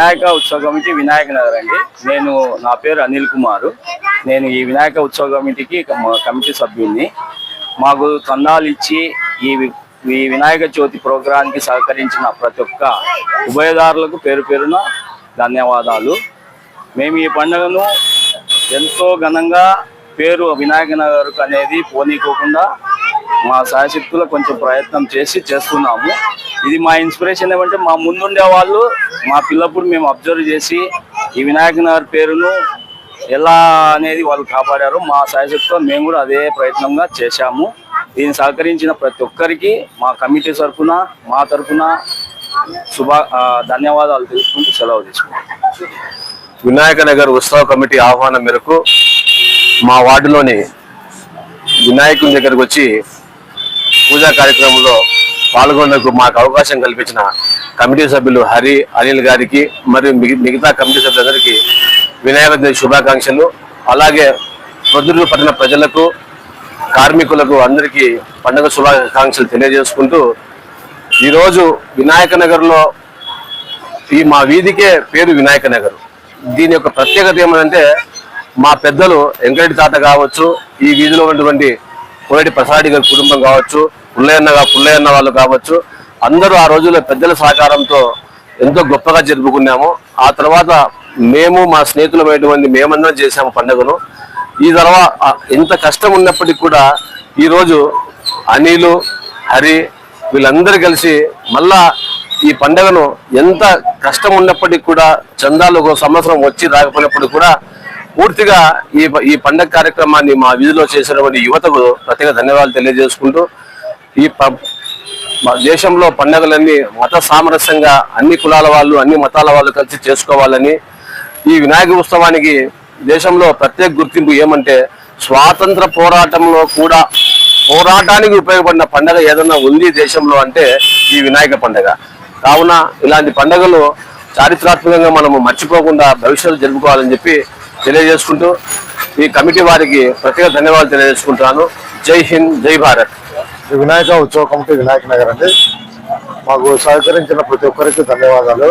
వినాయక ఉత్సవ కమిటీ వినాయక నగర్ అండి. నేను నా పేరు అనిల్ కుమార్. నేను ఈ వినాయక ఉత్సవ కమిటీకి కమ- కమిటీ సభ్యుడిని మాకు చందాలు ఇచ్చి ఈ వి- ఈ వినాయక చవితి ప్రోగ్రాంకి సహకరించిన ప్రతి ఒక్క ఉభయదారులకు పేరు పేరున ధన్యవాదాలు. మేము ఈ పండుగను ఎంతో ఘనంగా పేరు వినాయక నగర్ అనేది పోనీకోకుండా మా శాయశక్తులు కొంచెం ప్రయత్నం చేసి చేస్తున్నాము. ఇది మా ఇన్స్పిరేషన్ ఏమంటే మా ముందుండే వాళ్ళు మా పిల్లప్పుడు మేము అబ్జర్వ్ చేసి ఈ వినాయక నగర్ పేరును ఎలా అనేది వాళ్ళు కాపాడారు. మా సాయశక్తితో మేము కూడా అదే ప్రయత్నంగా చేశాము. దీన్ని సహకరించిన ప్రతి ఒక్కరికి మా కమిటీ తరఫున మా తరఫున శుభ ధన్యవాదాలు తెలుసుకుంటూ సెలవు తీసుకుంటాం వినాయక నగర్ ఉత్సవ కమిటీ ఆహ్వానం మేరకు మా వార్డులోని వినాయకుని దగ్గరకు వచ్చి పూజా కార్యక్రమంలో పాల్గొనేందుకు మాకు అవకాశం కల్పించిన కమిటీ సభ్యులు హరి అనిల్ గారికి మరియు మిగి- మిగతా కమిటీ సభ్యులందరికీ వినాయక శుభాకాంక్షలు. అలాగే ప్రొద్దుటూరు పట్టిన ప్రజలకు కార్మికులకు అందరికీ పండుగ శుభాకాంక్షలు తెలియజేసుకుంటూ ఈరోజు వినాయక నగర్లో ఈ మా వీధికే పేరు వినాయక నగర్. దీని యొక్క ప్రత్యేకత ఏమంటే మా పెద్దలు వెంకరెడ్డి తాత కావచ్చు ఈ వీధిలో ఉన్నటువంటి కోరెడ్డి ప్రసాద్ గారి కుటుంబం కావచ్చు పుల్లయ్యన్నగా పుల్లయ్యన్న వాళ్ళు కావచ్చు అందరూ ఆ రోజుల్లో పెద్దల సహకారంతో ఎంతో గొప్పగా జరుపుకున్నాము. ఆ తర్వాత మేము మా స్నేహితులమైనటువంటి మేమందరం చేసాము పండుగను. ఈ తర్వాత ఎంత కష్టం ఉన్నప్పటికీ కూడా ఈరోజు అనిలు హరి వీళ్ళందరూ కలిసి మళ్ళా ఈ పండుగను ఎంత కష్టం ఉన్నప్పటికీ కూడా చందాలు ఒక సంవత్సరం వచ్చి రాకపోయినప్పటికీ కూడా పూర్తిగా ఈ ఈ పండగ కార్యక్రమాన్ని మా వీధిలో చేసినటువంటి యువతకు ప్రత్యేక ధన్యవాదాలు తెలియజేసుకుంటూ ఈ ప- దేశంలో పండుగలన్నీ మత సామరస్యంగా అన్ని కులాల వాళ్ళు అన్ని మతాల వాళ్ళు కలిసి చేసుకోవాలని ఈ వినాయక ఉత్సవానికి దేశంలో ప్రత్యేక గుర్తింపు ఏమంటే స్వాతంత్ర పోరాటంలో కూడా పోరాటానికి ఉపయోగపడిన పండగ ఏదన్నా ఉంది దేశంలో అంటే ఈ వినాయక పండగ. కావున ఇలాంటి పండుగలు చారిత్రాత్మకంగా మనము మర్చిపోకుండా భవిష్యత్తు జరుపుకోవాలని చెప్పి తెలియజేసుకుంటూ ఈ కమిటీ వారికి ప్రత్యేక ధన్యవాదాలు తెలియజేసుకుంటున్నాను. జై హింద్ జై భారత్. వినాయక ఉత్సవ కమిటీ వినాయక నగర్ అండి. మాకు సహకరించిన ప్రతి ఒక్కరికి ధన్యవాదాలు.